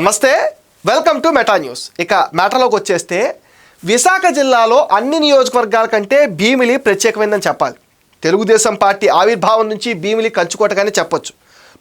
నమస్తే welcome to meta news. ఇక మెటాలోకి వచ్చేస్తే విశాఖ జిల్లాలో అన్ని నియోజకవర్గాల కంటే భీమిలి ప్రత్యేకమైందని చెప్పాలి. తెలుగుదేశం పార్టీ ఆవిర్భావం నుంచి భీమిలి కంచుకోటగానే చెప్పొచ్చు.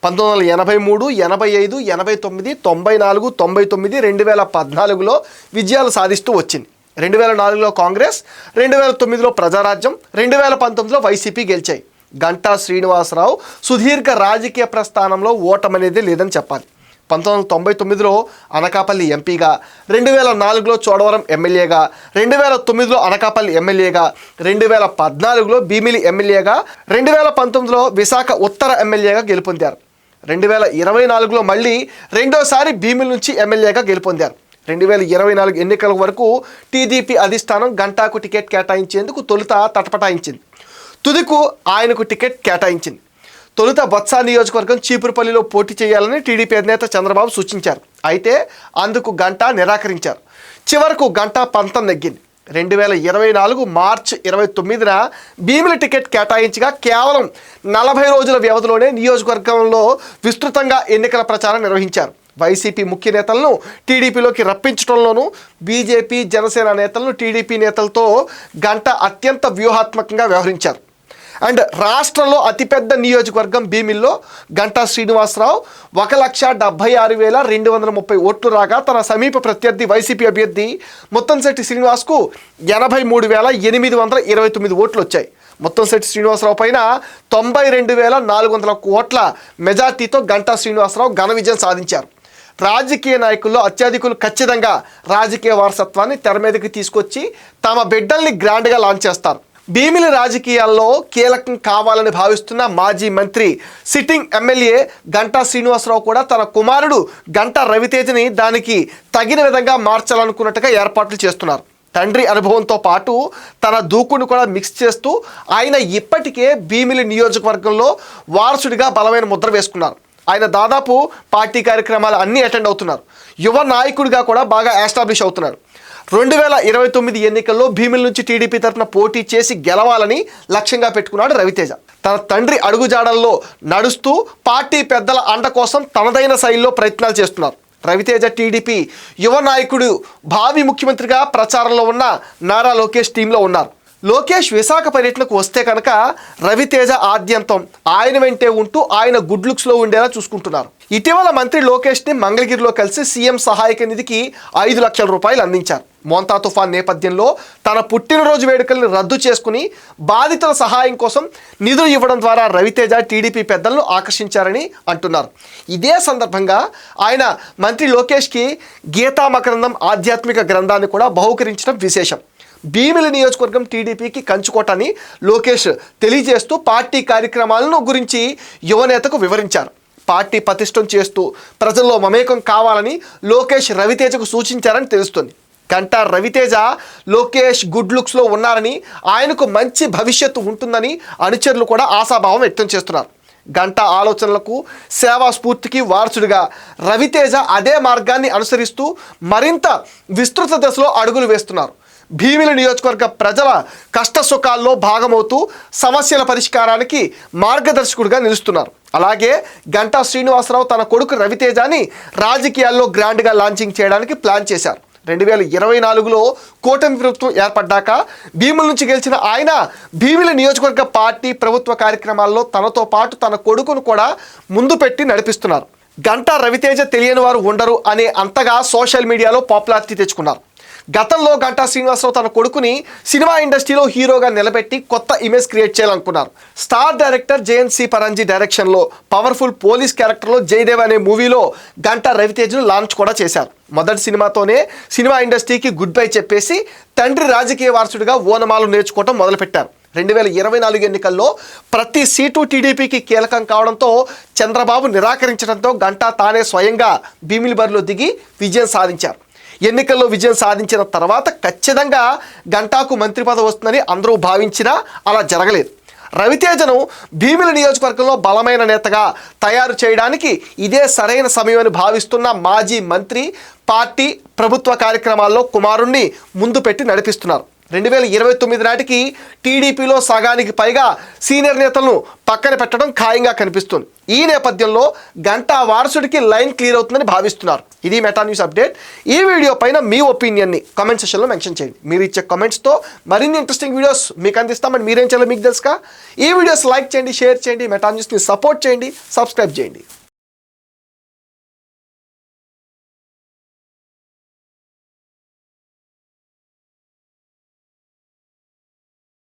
పంతొమ్మిది వందల ఎనభై మూడు ఎనభై ఐదు ఎనభై తొమ్మిది తొంభై నాలుగు తొంభై తొమ్మిది రెండు వేల పద్నాలుగులో విజయాలు సాధిస్తూ వచ్చింది. రెండు వేల నాలుగులో కాంగ్రెస్ రెండు వేల తొమ్మిదిలో ప్రజారాజ్యం రెండు వేల పంతొమ్మిదిలో వైసీపీ గెలిచాయి. గంటా శ్రీనివాసరావు సుదీర్ఘ రాజకీయ ప్రస్థానంలో ఓటమనేది లేదని చెప్పాలి. పంతొమ్మిది వందల తొంభై తొమ్మిదిలో అనకాపల్లి ఎంపీగా రెండు వేల నాలుగులో చోడవరం ఎమ్మెల్యేగా రెండు వేల తొమ్మిదిలో అనకాపల్లి ఎమ్మెల్యేగా రెండు వేల పద్నాలుగులో భీమిలి ఎమ్మెల్యేగా రెండు వేల పంతొమ్మిదిలో విశాఖ ఉత్తర ఎమ్మెల్యేగా గెలుపొందారు. రెండు వేల ఇరవై నాలుగులో మళ్ళీ రెండోసారి భీమిలి నుంచి ఎమ్మెల్యేగా గెలుపొందారు. రెండు వేల ఇరవై నాలుగు ఎన్నికల వరకు టీడీపీ అధిష్టానం గంటాకు టికెట్ కేటాయించేందుకు తొలుత తటపటాయించింది. తుదికు ఆయనకు టికెట్ కేటాయించింది. తొలుత బొత్స నియోజకవర్గం చీపురుపల్లిలో పోటీ చేయాలని టీడీపీ అధినేత చంద్రబాబు సూచించారు. అయితే అందుకు గంట నిరాకరించారు. చివరకు గంట పంతం నెగ్గింది. రెండు వేల ఇరవై నాలుగు మార్చ్ ఇరవై తొమ్మిదిన భీమిలి టికెట్ కేటాయించగా కేవలం నలభై రోజుల వ్యవధిలోనే నియోజకవర్గంలో విస్తృతంగా ఎన్నికల ప్రచారం నిర్వహించారు. వైసీపీ ముఖ్య నేతలను టీడీపీలోకి రప్పించడంలోనూ బీజేపీ జనసేన నేతలను టీడీపీ నేతలతో గంట అత్యంత వ్యూహాత్మకంగా వ్యవహరించారు. అండ్ రాష్ట్రంలో అతిపెద్ద నియోజకవర్గం భీమిల్లో గంటా శ్రీనివాసరావు ఒక లక్ష డెబ్బై ఆరు వేల రెండు వందల ముప్పై ఓట్లు రాగా తన సమీప ప్రత్యర్థి వైసీపీ అభ్యర్థి ముత్తంశెట్టి శ్రీనివాస్కు ఎనభై మూడు వేల ఎనిమిది వందల ఇరవై తొమ్మిది ఓట్లు వచ్చాయి. ముత్తంశెట్టి శ్రీనివాసరావు పైన తొంభై రెండు వేల నాలుగు వందల కోట్ల మెజార్టీతో గంటా శ్రీనివాసరావు ఘన విజయం సాధించారు. రాజకీయ నాయకుల్లో అత్యధికులు ఖచ్చితంగా రాజకీయ వారసత్వాన్ని తెర మీదకి తీసుకొచ్చి తమ బిడ్డల్ని గ్రాండ్గా లాంచ్ చేస్తారు. భీమిలి రాజకీయాల్లో కీలకం కావాలని భావిస్తున్న మాజీ మంత్రి సిట్టింగ్ ఎమ్మెల్యే గంటా శ్రీనివాసరావు కూడా తన కుమారుడు గంటా రవితేజని దానికి తగిన విధంగా మార్చాలనుకున్నట్టుగా ఏర్పాట్లు చేస్తున్నారు. తండ్రి అనుభవంతో పాటు తన దూకుడు కూడా మిక్స్ చేస్తూ ఆయన ఇప్పటికే భీమిలి నియోజకవర్గంలో వారసుడిగా బలమైన ముద్ర వేసుకున్నారు. ఆయన దాదాపు పార్టీ కార్యక్రమాలు అన్నీ అటెండ్ అవుతున్నారు. యువ నాయకుడిగా కూడా బాగా ఎస్టాబ్లిష్ అవుతున్నారు. రెండు వేల ఇరవై తొమ్మిది ఎన్నికల్లో భీమిల నుంచి టీడీపీ తరఫున పోటీ చేసి గెలవాలని లక్ష్యంగా పెట్టుకున్నాడు రవితేజ. తన తండ్రి అడుగుజాడల్లో నడుస్తూ పార్టీ పెద్దల అండ కోసం తనదైన శైలిలో ప్రయత్నాలు చేస్తున్నారు. రవితేజ టీడీపీ యువ నాయకుడు భావి ముఖ్యమంత్రిగా ప్రచారంలో ఉన్న నారా లోకేష్ టీంలో ఉన్నారు. లోకేష్ విశాఖ పర్యటనకు వస్తే కనుక రవితేజ ఆద్యంతం. ఆయన వెంటే ఉంటూ ఆయన గుడ్ లుక్స్లో ఉండేలా చూసుకుంటున్నారు. ఇటీవల మంత్రి లోకేష్ని మంగళగిరిలో కలిసి సీఎం సహాయక నిధికి ఐదు లక్షల రూపాయలు అందించారు. మోంతా తుఫాన్ నేపథ్యంలో తన పుట్టినరోజు వేడుకల్ని రద్దు చేసుకుని బాధితుల సహాయం కోసం నిధులు ఇవ్వడం ద్వారా రవితేజ టీడీపీ పెద్దలను ఆకర్షించారని అంటున్నారు. ఇదే సందర్భంగా ఆయన మంత్రి లోకేష్కి గీతా మకరందం ఆధ్యాత్మిక గ్రంథాన్ని కూడా బహుకరించడం విశేషం. భీమిలి నియోజకవర్గం టీడీపీకి కంచుకోటని లోకేష్ తెలియజేస్తూ పార్టీ కార్యక్రమాలను గురించి యువనేతకు వివరించారు. పార్టీ పతిష్టం చేస్తూ ప్రజల్లో మమేకం కావాలని లోకేష్ రవితేజకు సూచించారని తెలుస్తుంది. గంటా రవితేజ లోకేష్ గుడ్ లుక్స్లో ఉన్నారని ఆయనకు మంచి భవిష్యత్తు ఉంటుందని అనుచరులు కూడా ఆశాభావం వ్యక్తం చేస్తున్నారు. గంట ఆలోచనలకు సేవా స్ఫూర్తికి వారసుడిగా రవితేజ అదే మార్గాన్ని అనుసరిస్తూ మరింత విస్తృత దశలో అడుగులు వేస్తున్నారు. భీమిలి నియోజకవర్గ ప్రజల కష్ట సుఖాల్లో భాగమవుతూ సమస్యల పరిష్కారానికి మార్గదర్శకుడిగా నిలుస్తున్నారు. అలాగే గంటా శ్రీనివాసరావు తన కొడుకు రవితేజాని రాజకీయాల్లో గ్రాండ్గా లాంచింగ్ చేయడానికి ప్లాన్ చేశారు. రెండు వేల ఇరవై నాలుగులో కూటమి ప్రభుత్వం ఏర్పడ్డాక భీముల నుంచి గెలిచిన ఆయన భీముల నియోజకవర్గ పార్టీ ప్రభుత్వ కార్యక్రమాల్లో తనతో పాటు తన కొడుకును కూడా ముందు పెట్టి నడిపిస్తున్నారు. గంటా రవితేజ తెలియని వారు ఉండరు అనే అంతగా సోషల్ మీడియాలో పాపులారిటీ తెచ్చుకున్నారు. గతంలో గంటా శ్రీనివాసరావు తన కొడుకుని సినిమా ఇండస్ట్రీలో హీరోగా నిలబెట్టి కొత్త ఇమేజ్ క్రియేట్ చేయాలనుకున్నారు. స్టార్ డైరెక్టర్ జేఎన్సి పరంజీ డైరెక్షన్లో పవర్ఫుల్ పోలీస్ క్యారెక్టర్లో జయదేవ్ అనే మూవీలో గంటా రవితేజ్ను లాంచ్ కూడా చేశారు. మొదటి సినిమాతోనే సినిమా ఇండస్ట్రీకి గుడ్ బై చెప్పేసి తండ్రి రాజకీయ వారసుడిగా ఓనమాలు నేర్చుకోవడం మొదలుపెట్టారు. రెండు వేల ఇరవై నాలుగు ఎన్నికల్లో ప్రతి సీటు టీడీపీకి కీలకం కావడంతో చంద్రబాబు నిరాకరించడంతో గంటా తానే స్వయంగా భీమిలి బరిలో దిగి విజయం సాధించారు. ఎన్నికల్లో విజయం సాధించిన తర్వాత ఖచ్చితంగా గంటాకు మంత్రి పదవి వస్తుందని అందరూ భావించినా అలా జరగలేదు. రవితేజను భీమిలి నియోజకవర్గంలో బలమైన నేతగా తయారు చేయడానికి ఇదే సరైన సమయమని భావిస్తున్న మాజీ మంత్రి పార్టీ ప్రభుత్వ కార్యక్రమాల్లో కుమారుణ్ణి ముందు పెట్టి నడిపిస్తున్నారు. రెండు వేల ఇరవై తొమ్మిది నాటికి టీడీపీలో సగానికి పైగా సీనియర్ నేతలను పక్కన పెట్టడం ఖాయంగా కనిపిస్తుంది. ఈ నేపథ్యంలో గంటా వారసుడికి లైన్ క్లియర్ అవుతుందని భావిస్తున్నారు. ఇది మెటా న్యూస్ అప్డేట్. ఈ వీడియో పైన మీ ఒపీనియన్ని కామెంట్ సెషన్లో మెన్షన్ చేయండి. మీరు ఇచ్చే కామెంట్స్తో మరిన్ని ఇంట్రెస్టింగ్ వీడియోస్ మీకు అందిస్తామని మీరేం చేయాలో మీకు తెలుసుగా. ఈ వీడియోస్ లైక్ చేయండి షేర్ చేయండి మెటా న్యూస్ని సపోర్ట్ చేయండి సబ్స్క్రైబ్ చేయండి.